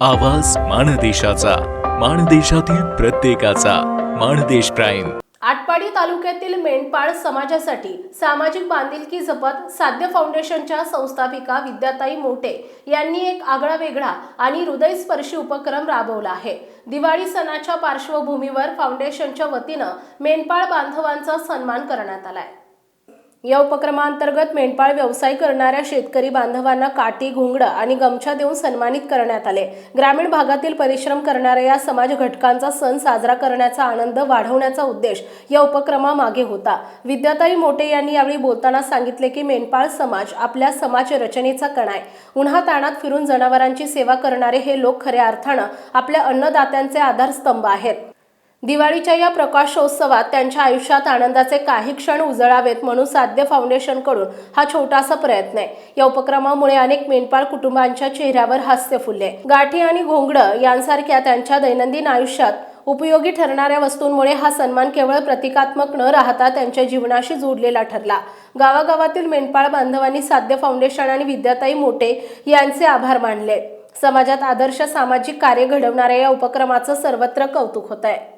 आवाज माणदेशाचा माणदेशातील प्रत्येकाचा माणदेश प्राईम. आटपाडी तालुक्यातील मेंढपाळ समाजासाठी सामाजिक बांधिलकी जपत साध्य फाउंडेशनच्या संस्थापिका विद्याताई मोटे यांनी एक आगळा वेगळा आणि हृदयस्पर्शी उपक्रम राबवला आहे. दिवाळी सणाच्या पार्श्वभूमीवर फाउंडेशनच्या वतीनं मेंढपाळ बांधवांचा सन्मान करण्यात आलाय. या उपक्रमाअंतर्गत मेंढपाळ व्यवसाय करणाऱ्या शेतकरी बांधवांना काठी घोंगडं आणि गमछा देऊन सन्मानित करण्यात आले. ग्रामीण भागातील परिश्रम करणाऱ्या या समाज घटकांचा सण साजरा करण्याचा आनंद वाढवण्याचा उद्देश या उपक्रमामागे होता. विद्याताई मोटे यांनी यावेळी बोलताना सांगितले की मेंढपाळ समाज आपल्या समाज रचनेचा कणा आहे. उन्हा ताणात फिरून जनावरांची सेवा करणारे हे लोक खऱ्या अर्थानं आपल्या अन्नदात्यांचे आधारस्तंभ आहेत. दिवाळीच्या या प्रकाशोत्सवात त्यांच्या आयुष्यात आनंदाचे काही क्षण उजळावेत म्हणून साध्य फाउंडेशनकडून हा छोटासा प्रयत्न आहे. या उपक्रमामुळे अनेक मेंढपाळ कुटुंबांच्या चेहऱ्यावर हास्य फुलले. गाठी आणि घोंगडं यांसारख्या त्यांच्या दैनंदिन आयुष्यात उपयोगी ठरणाऱ्या वस्तूंमुळे हा सन्मान केवळ प्रतिकात्मक न राहता त्यांच्या जीवनाशी जोडलेला ठरला. गावागावातील मेंढपाळ बांधवांनी साध्य फाउंडेशन आणि विद्याताई मोटे यांचे आभार मानले. समाजात आदर्श सामाजिक कार्य घडवणाऱ्या या उपक्रमाचं सर्वत्र कौतुक होत आहे